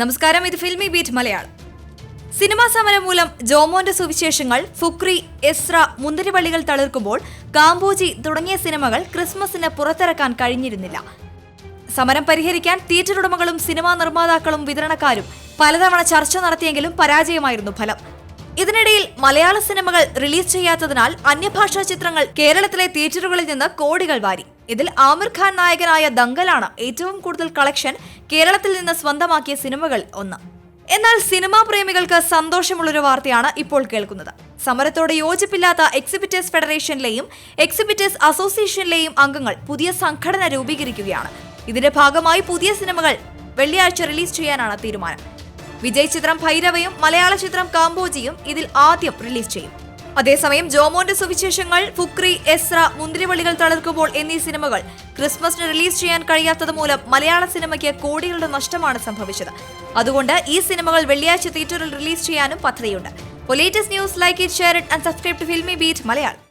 നമസ്കാരം ഇത് filmy beat Malayalam. Cinema സമരം മൂലം ജോമോന്റെ സുവിശേഷങ്ങൾ ഫുക്രി എസ്ര മുന്തിരിവള്ളികൾ തളിർക്കുമ്പോൾ കാംബോജി തുടങ്ങിയ സിനിമകൾ ക്രിസ്മസിന് പുറത്തിറക്കാൻ കഴിഞ്ഞിരുന്നില്ല. സമരം പരിഹരിക്കാൻ തിയേറ്റർ ഉടമകളും സിനിമാ നിർമ്മാതാക്കളും വിതരണക്കാരും പലതവണ ചർച്ച നടത്തിയെങ്കിലും പരാജയമായിരുന്നു ഫലം. ഇതിനിടയിൽ മലയാള സിനിമകൾ റിലീസ് ചെയ്യാത്തതിനാൽ അന്യഭാഷാ ചിത്രങ്ങൾ കേരളത്തിലെ തിയേറ്ററുകളിൽ നിന്ന് കോടികൾ വാരി. ഇതിൽ ആമിർ ഖാൻ നായകനായ ദങ്കലാണ് ഏറ്റവും കൂടുതൽ കളക്ഷൻ കേരളത്തിൽ നിന്ന് സ്വന്തമാക്കിയ സിനിമകൾ ഒന്ന്. എന്നാൽ സിനിമാ പ്രേമികൾക്ക് സന്തോഷമുള്ളൊരു വാർത്തയാണ് ഇപ്പോൾ കേൾക്കുന്നത്. സമരത്തോട് യോജിപ്പില്ലാത്ത എക്സിബിറ്റേഴ്സ് ഫെഡറേഷനിലെയും എക്സിബിറ്റേഴ്സ് അസോസിയേഷനിലെയും അംഗങ്ങൾ പുതിയ സംഘടന രൂപീകരിക്കുകയാണ്. ഇതിന്റെ ഭാഗമായി പുതിയ സിനിമകൾ വെള്ളിയാഴ്ച റിലീസ് ചെയ്യാനാണ് തീരുമാനം. വിജയ് ചിത്രം ഭൈരവയും മലയാള ചിത്രം കാമ്പോജിയും ഇതിൽ ആദ്യം റിലീസ് ചെയ്യും. അതേസമയം ജോമോന്റെ സുവിശേഷങ്ങൾ ഫുക്രി എസ്ര മുന്തിരിവള്ളികൾ തളർക്കുമ്പോൾ എന്നീ സിനിമകൾ ക്രിസ്മസിന് റിലീസ് ചെയ്യാൻ കഴിയാത്തത് മൂലം മലയാള സിനിമയ്ക്ക് കോടികളുടെ നഷ്ടമാണ് സംഭവിച്ചത്. അതുകൊണ്ട് ഈ സിനിമകൾ വെള്ളിയാഴ്ച തിയേറ്ററിൽ റിലീസ് ചെയ്യാനും പദ്ധതിയുണ്ട്. Latest news like it share it and subscribe to Filmibeat Malayalam